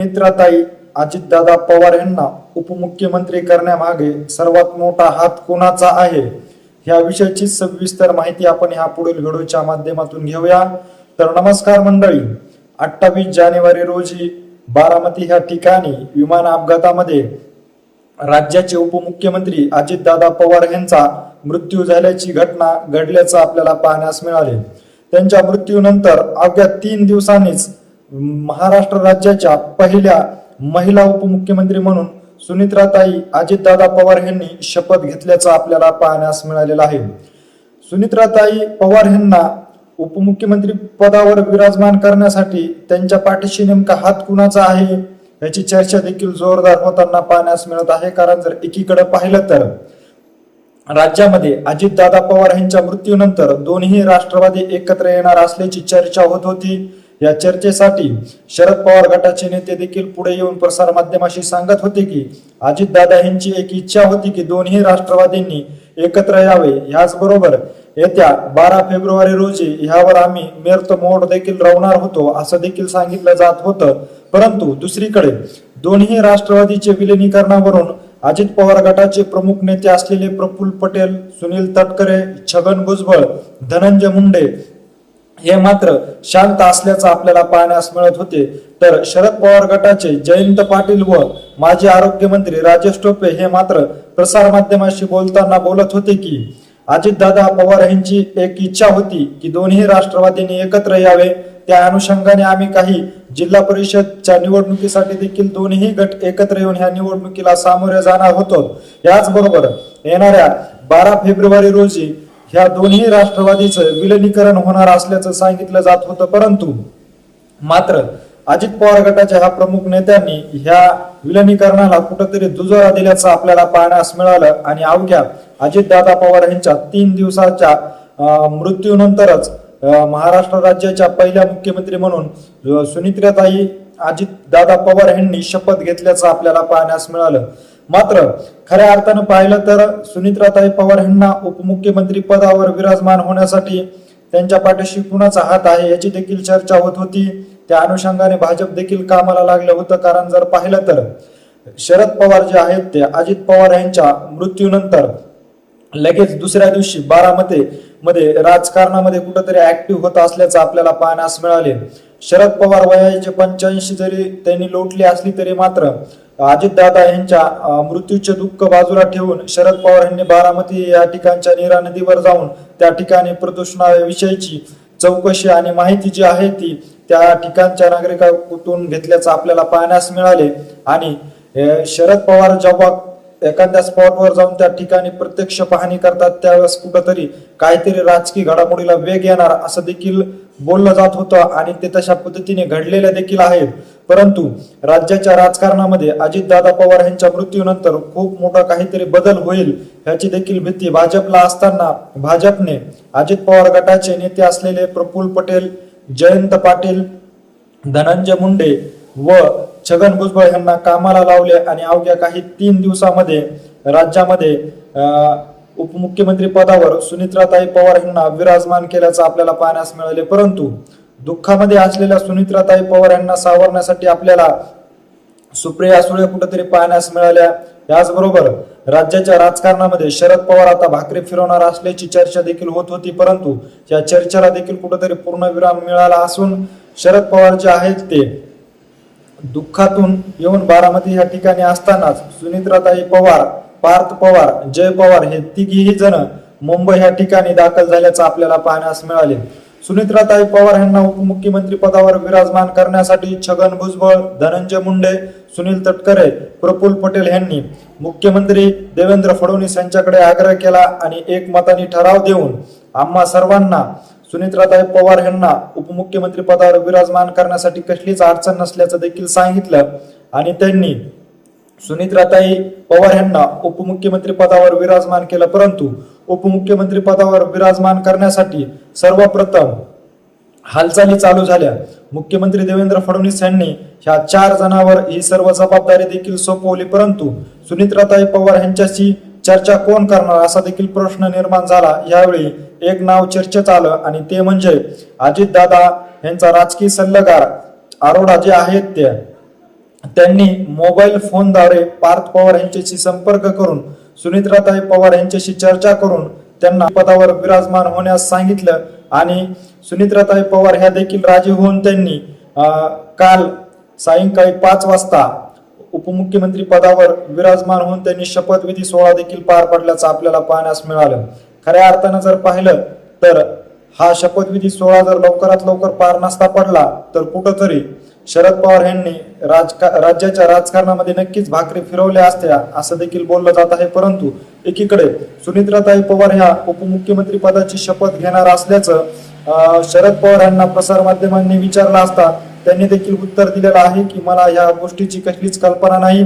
मित्राताई अजितदादा पवार यांना उपमुख्यमंत्री करण्यामागे सर्वात मोठा हात कोणाचा आहे? ह्या विषयाची सविस्तर माहिती आपण ह्या पुढील व्हिडिओच्या माध्यमातून घेऊया. तर नमस्कार मंडळी अठ्ठावीस जानेवारी रोजी बारामती ह्या ठिकाणी विमान अपघातामध्ये राज्याचे उपमुख्यमंत्री अजितदादा पवार यांचा मृत्यू झाल्याची घटना घडल्याचं आपल्याला पाहण्यास मिळाले. त्यांच्या मृत्यूनंतर अवघ्या तीन दिवसांनीच महाराष्ट्र राज्याच्या पहिल्या महिला उपमुख्यमंत्री म्हणून सुनित्राताई अजितदादा पवार यांनी शपथ घेतल्याचं आपल्याला पाहण्यास मिळालेलं आहे. सुनित्राताई पवार यांना उपमुख्यमंत्री पदावर विराजमान करण्यासाठी त्यांच्या पाठीशी नेमका हात कुणाचा आहे याची चर्चा देखील जोरदार होताना पाहण्यास मिळत आहे. कारण जर एकीकडे पाहिलं तर राज्यामध्ये अजितदादा पवार यांच्या मृत्यूनंतर दोन्ही राष्ट्रवादी एकत्र येणार असल्याची चर्चा होत होती. या चर्चेसाठी शरद पवार गटाचे नेते देखील पुढे येऊन प्रसार माध्यमाशी सांगत होते की अजितदादा यांची एक इच्छा होती की दोन्ही राष्ट्रवादींनी एकत्र यावे. याचबरोबर येत्या बारा फेब्रुवारी रोजी ह्यावर आम्ही मेर्त मोड देखील रवणार होतो असं देखील सांगितलं जात होतं. परंतु दुसरीकडे दोन्ही राष्ट्रवादीचे विलिनीकरणावरून अजित पवार गटाचे प्रमुख नेते असलेले प्रफुल्ल पटेल सुनील तटकरे छगन भुजबळ धनंजय मुंडे हे मात्र शांत असल्याचं आपल्याला पाहण्यास मिळत होते. तर शरद पवार गटाचे जयंत पाटील व माजी आरोग्यमंत्री राजेश टोपे हे मात्र प्रसार माध्यमाशी बोलताना बोलत होते की अजितदादा पवार यांची एक इच्छा होती की दोन्ही राष्ट्रवादीने एकत्र यावे. त्या अनुषंगाने आम्ही काही जिल्हा परिषदच्या निवडणुकीसाठी देखील दोन्ही गट एकत्र येऊन ह्या निवडणुकीला सामोरे जाणार होतो. याचबरोबर येणाऱ्या बारा फेब्रुवारी रोजी ह्या दोन्ही राष्ट्रवादीचं विलिनीकरण होणार असल्याचं सांगितलं जात होतं परंतु मात्र अजित पवार गटाच्या ह्या प्रमुख नेत्यांनी ह्या विलिनीकरणाला कुठंतरी दुजोरा दिल्याचं आपल्याला पाहण्यास मिळालं आणि अवघ्या अजितदादा पवार यांच्या तीन दिवसाच्या मृत्यूनंतरच महाराष्ट्र राज्याच्या पहिल्या मुख्यमंत्री म्हणून सुनित्रताई सुनित्राताई अजित दादा पवार यांनी शपथ घेतल्याचं आपल्याला पाहण्यास मिळालं. मात्र खऱ्या अर्थानं पाहिलं तर सुनित्राताई पवार यांना उपमुख्यमंत्री पदावर विराजमान होण्यासाठी त्यांच्या पाठीशी कुणाचा हात आहे याची देखील चर्चा होत होती. त्या अनुषंगाने भाजप देखील कामाला लागलं होतं. कारण जर पाहिलं तर शरद पवार जे आहेत ते अजित पवार यांच्या मृत्यूनंतर लगेच दुसऱ्या दिवशी बारामती मध्ये राजकारणामध्ये कुठंतरी ऍक्टिव्ह होत असल्याचं आपल्याला पाहण्यास मिळाले. शरद पवार वयाचे पंच्याऐंशी जरी त्यांनी लोटली असली तरी मात्र अजितदादा यांच्या मृत्यूचे दुःख बाजूला ठेवून शरद पवार यांनी बारामती या ठिकाणच्या नीरा नदीवर जाऊन त्या ठिकाणी प्रदूषणाविषयीची चौकशी आणि माहिती जी आहे ती त्या ठिकाणच्या नागरिकांतून घेतल्याचं आपल्याला पाहण्यास मिळाले. आणि शरद पवार जेव्हा एखाद्या स्पॉटवर जाऊन त्या ठिकाणी प्रत्यक्ष पाहणी करतात त्यावेळेस कुठंतरी काहीतरी राजकीय घडामोडीला वेग येणार असं देखील बोललं जात होतं आणि ते तशा पद्धतीने घडलेल्या देखील आहेत. परंतु राज्याच्या राजकारणामध्ये अजितदादा पवार यांच्या मृत्यूनंतर खूप मोठा काहीतरी बदल होईल याची देखील भीती भाजपला असताना भाजपने अजित पवार गटाचे नेते असलेले प्रफुल्ल पटेल जयंत पाटील धनंजय मुंडे व छगन भुजबळ यांना कामाला लावले आणि अवघ्या काही तीन दिवसामध्ये राज्यामध्ये अं, उपमुख्यमंत्री पदावर सुनित्राताई पवार यांना विराजमान केल्याचं आपल्याला पाहण्यास मिळाले. परंतु दुःखामध्ये असलेल्या सुनित्राताई पवार यांना सावरण्यासाठी आपल्याला सुप्रिया सुळे कुठेतरी पाहण्यास मिळाल्या. याचबरोबर राज्याच्या राजकारणामध्ये शरद पवार आता भाकरी फिरवणार असल्याची चर्चा देखील होत होती परंतु या चर्चेला देखील कुठेतरी पूर्णविराम मिळाला असून शरद पवार जे आहेत ते दुःखातून येऊन बारामती या ठिकाणी असतानाच सुनित्राताई पवार पार्थ पवार जय पवार हे तिघीही जण मुंबई या ठिकाणी दाखल झाल्याचं आपल्याला पाहण्यास मिळाले. सुनित्राताई पवार यांना उपमुख्यमंत्री पदावर विराजमान करण्यासाठी छगन भुजबळ धनंजय मुंडे सुनील तटकरे प्रफुल्ल पटेल यांनी मुख्यमंत्री देवेंद्र फडणवीस यांच्याकडे आग्रह केला आणि एकमताने ठराव देऊन आम्हा सर्वांना सुनित्राताई पवार यांना उपमुख्यमंत्री पदावर विराजमान करण्यासाठी कसलीच अडचण नसल्याचं देखील सांगितलं आणि त्यांनी सुनित्राताई पवार यांना उपमुख्यमंत्री पदावर विराजमान केलं परंतु उपमुख्यमंत्री पदावर विराजमान करण्यासाठी सर्वप्रथम हालचाली चालू झाल्या. मुख्यमंत्री देवेंद्र फडणवीस यांनी ह्या चार जणांवर ही सर्व जबाबदारी देखील सोपवली परंतु सुनित्राताई पवार यांच्याशी चर्चा कोण करणार असा देखील प्रश्न निर्माण झाला. यावेळी एक नाव चर्चेत आलं आणि ते म्हणजे अजितदादा यांचा राजकीय सल्लागार अरोडा जे आहेत ते. त्यांनी मोबाईल फोनद्वारे पार्थ पवार यांच्याशी संपर्क करून सुनित्राताई पवार यांच्याशी चर्चा करून त्यांना पदावर विराजमान होण्यास सांगितलं आणि सुनित्राताई पवार ह्या देखील राजी होऊन त्यांनी काल सायंकाळी पाच वाजता उपमुख्यमंत्री पदावर विराजमान होऊन त्यांनी शपथविधी सोहळा देखील पार पडल्याचं आपल्याला पाहण्यास मिळालं. खऱ्या अर्थानं जर पाहिलं तर हा शपथविधी सोहळा जर लवकरात लवकर पार नसता पडला तर कुठंतरी शरद पवार यांनी राजका राज्याच्या राजकारणामध्ये नक्कीच भाकरी फिरवल्या असत्या असं देखील बोललं जात आहे. परंतु एकीकडे सुनित्राताई पवार ह्या उपमुख्यमंत्री पदाची शपथ घेणार असल्याचं शरद पवार यांना प्रसारमाध्यमांनी विचारलं असता त्यांनी देखील उत्तर दिलेलं आहे की मला या गोष्टीची कसलीच कल्पना नाही.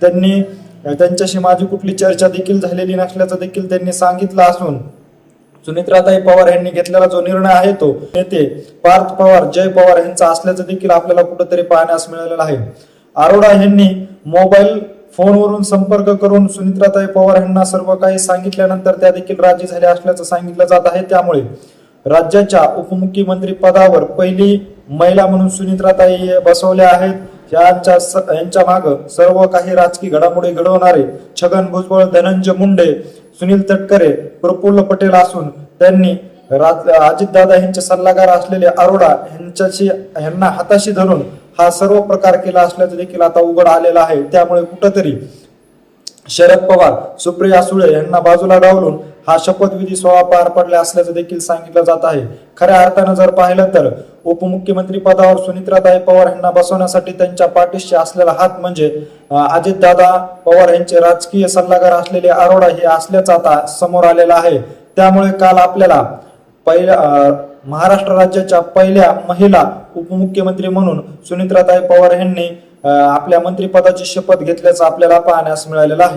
त्यांनी त्यांच्याशी माझी कुठली चर्चा देखील झालेली नसल्याचं देखील त्यांनी सांगितलं असून सुनित्राताई पवार यांनी घेतलेला जो निर्णय आहे तो नेते पार्थ पवार जय पवार यांचा असल्याचं देखील आपल्याला कुठंतरी पाहण्यास मिळालेलं आहे. अरोडा यांनी मोबाईल फोनवरून संपर्क करून सुनित्राताई पवार यांना सर्व काही सांगितल्यानंतर त्या देखील राजी झाल्या असल्याचं सांगितलं जात आहे. त्यामुळे राज्याच्या उपमुख्यमंत्री पदावर पहिली महिला म्हणून सुनित्राताई बसवल्या आहेत. यांच्या यांच्या माग सर्व काही राजकीय घडामोडी घडवणारे छगन भुजबळ धनंजय मुंडे सुनील तटकरे प्रफुल्ल पटेल असून त्यांनी राज अजितदादा यांचे सल्लागार असलेले अरोडा यांच्याशी यांना हाताशी धरून हा सर्व प्रकार केला असल्याचं देखील आता उघड आलेला आहे. त्यामुळे कुठंतरी शरद पवार सुप्रिया सुळे यांना बाजूला डावलून हा शपथविधी सोहळा पार पडला असल्याचं देखील सांगितलं जात आहे. खऱ्या अर्थानं जर पाहिलं तर उपमुख्यमंत्री पदावर सुनित्राताई पवार यांना बसवण्यासाठी त्यांच्या पाठीशी असलेला हात म्हणजे अजितदादा पवार यांचे राजकीय सल्लागार असलेले अरोडा हे असल्याचं आता समोर आलेलं आहे. त्यामुळे काल आपल्याला पहिल्या महाराष्ट्र राज्याच्या पहिल्या महिला उपमुख्यमंत्री म्हणून सुनित्राताई पवार यांनी आपल्या मंत्रिपदाची शपथ घेतल्याचं आपल्याला पाहण्यास मिळालेलं आहे.